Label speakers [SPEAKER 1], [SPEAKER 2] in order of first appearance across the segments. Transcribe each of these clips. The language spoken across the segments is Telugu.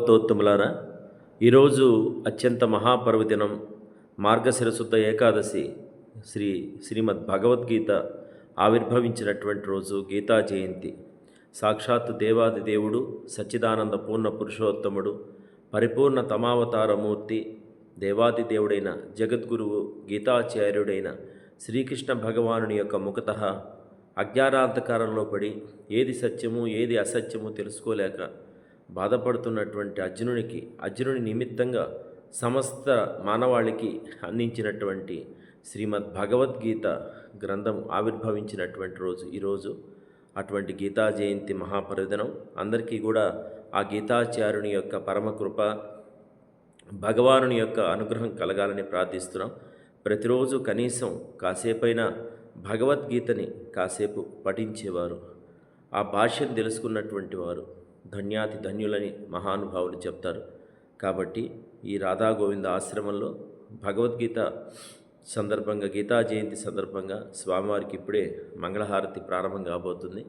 [SPEAKER 1] భగవతోత్తములారా ఈరోజు అత్యంత మహాపర్వదినం మార్గశిర శుద్ధ ఏకాదశి శ్రీ శ్రీమద్ భగవద్గీత ఆవిర్భవించినటువంటి రోజు గీతా జయంతి. సాక్షాత్తు దేవాది దేవుడు సచ్చిదానంద పూర్ణ పురుషోత్తముడు పరిపూర్ణ తమావతారమూర్తి దేవాది దేవుడైన జగద్గురువు గీతాచార్యుడైన శ్రీకృష్ణ భగవానుని యొక్క ముఖత అజ్ఞానాంధకారంలో పడి ఏది సత్యము ఏది అసత్యము తెలుసుకోలేక బాధపడుతున్నటువంటి అర్జునునికి అర్జునుని నిమిత్తంగా సమస్త మానవాళికి అందించినటువంటి శ్రీమద్ భగవద్గీత గ్రంథం ఆవిర్భవించినటువంటి రోజు ఈరోజు అటువంటి గీతా జయంతి మహాపరిదినం. అందరికీ కూడా ఆ గీతాచార్యుని యొక్క పరమకృప భగవానుని యొక్క అనుగ్రహం కలగాలని ప్రార్థిస్తున్నాం. ప్రతిరోజు కనీసం కాసేపైనా భగవద్గీతని కాసేపు పఠించేవారు. ఆ భాష్యం తెలుసుకున్నటువంటి వారు. ధన్యాతి ధన్యులని మహానుభావులు చెప్తారు. కాబట్టి ఈ రాధా గోవింద ఆశ్రమంలో భగవద్గీత సందర్భంగా గీతా జయంతి సందర్భంగా స్వామివారికి ఇప్పుడే మంగళహారతి ప్రారంభం కాబోతుంది.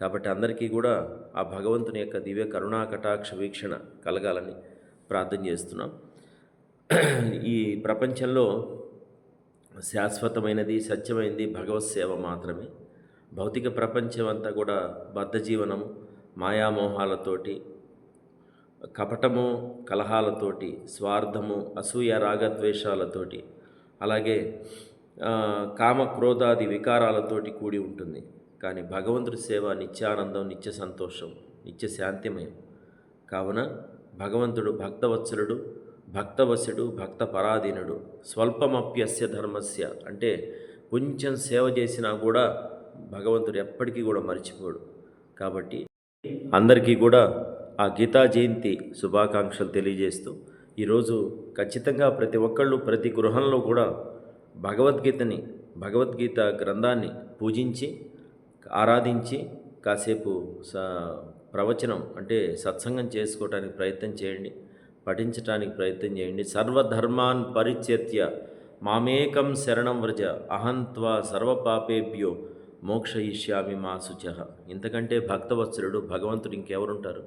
[SPEAKER 1] కాబట్టి అందరికీ కూడా ఆ భగవంతుని యొక్క దివ్య కరుణా కటాక్ష వీక్షణ కలగాలని ప్రార్థన చేస్తున్నాం. ఈ ప్రపంచంలో శాశ్వతమైనది సత్యమైనది భగవత్ సేవ మాత్రమే. భౌతిక ప్రపంచం అంతా కూడా బద్ధ జీవనము మాయామోహాలతోటి కపటము కలహాలతోటి స్వార్థము అసూయ రాగద్వేషాలతోటి అలాగే కామ క్రోధాది వికారాలతోటి కూడి ఉంటుంది. కానీ భగవంతుడి సేవ నిత్యానందం నిత్య సంతోషం నిత్య శాంతిమయం. కావున భగవంతుడు భక్తవత్సలుడు భక్తవశుడు భక్త పరాధీనుడు స్వల్పమప్యస్య ధర్మస్య అంటే కొంచెం సేవ చేసినా కూడా భగవంతుడు ఎప్పటికీ కూడా మర్చిపోడు. కాబట్టి అందరికీ కూడా ఆ గీతా జయంతి శుభాకాంక్షలు తెలియజేస్తూ ఈరోజు ఖచ్చితంగా ప్రతి ఒక్కళ్ళు ప్రతి గృహంలో కూడా భగవద్గీతని భగవద్గీత గ్రంథాన్ని పూజించి ఆరాధించి కాసేపు స ప్రవచనం అంటే సత్సంగం చేసుకోవడానికి ప్రయత్నం చేయండి పఠించడానికి ప్రయత్నం చేయండి. సర్వధర్మాన్ పరిత్యత్య మామేకం శరణం వ్రజ అహంత్వా సర్వపాపేభ్యో మోక్షయిష్యామి మా శుచ ఇంతకంటే భక్తవత్సలుడు భగవంతుడు ఇంకెవరుంటారు?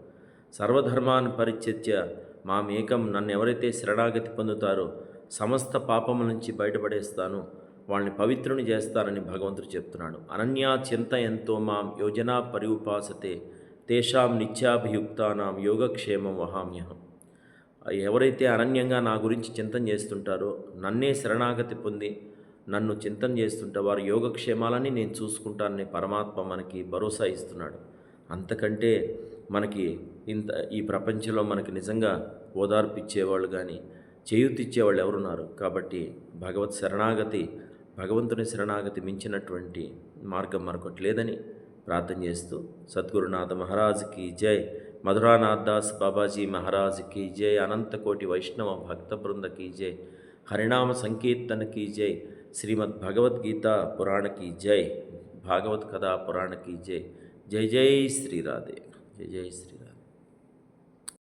[SPEAKER 1] సర్వధర్మాన్ పరిత్యత్య మామేకం నన్ను ఎవరైతే శరణాగతి పొందుతారో సమస్త పాపముల నుంచి బయటపడేస్తాను. వాళ్ళని పవిత్రుని చేస్తానని భగవంతుడు చెప్తున్నాడు. అనన్యా చింత ఎంతో మాం యోజనా పరిపాసతే తేషాం నిత్యాభియుక్తానాం యోగక్షేమం వహామ్యహం. ఎవరైతే అనన్యంగా నా గురించి చింతన చేస్తుంటారో నన్నే శరణాగతి పొంది నన్ను చింతన చేస్తుంటే వారి యోగక్షేమాలని నేను చూసుకుంటానని పరమాత్మ మనకి భరోసా ఇస్తున్నాడు. అంతకంటే మనకి ఇంత ఈ ప్రపంచంలో మనకి నిజంగా ఓదార్పు ఇచ్చేవాళ్ళు కానీ చేయూతిచ్చేవాళ్ళు ఎవరున్నారు? కాబట్టి భగవత్ శరణాగతి భగవంతుని శరణాగతి మించినటువంటి మార్గం మరొకటి లేదని ప్రార్థన చేస్తూ సద్గురునాథ మహారాజుకి జై. మధురానాథ్ దాస్ బాబాజీ మహారాజుకి జై. అనంతకోటి వైష్ణవ భక్త బృందకి జై. హరినామ సంకీర్తనకి జై. శ్రీమద్ భగవద్గీత పురాణకి జై భాగవత్ కథా పురాణకి జై జై జై శ్రీరాధే జై జై శ్రీరాధే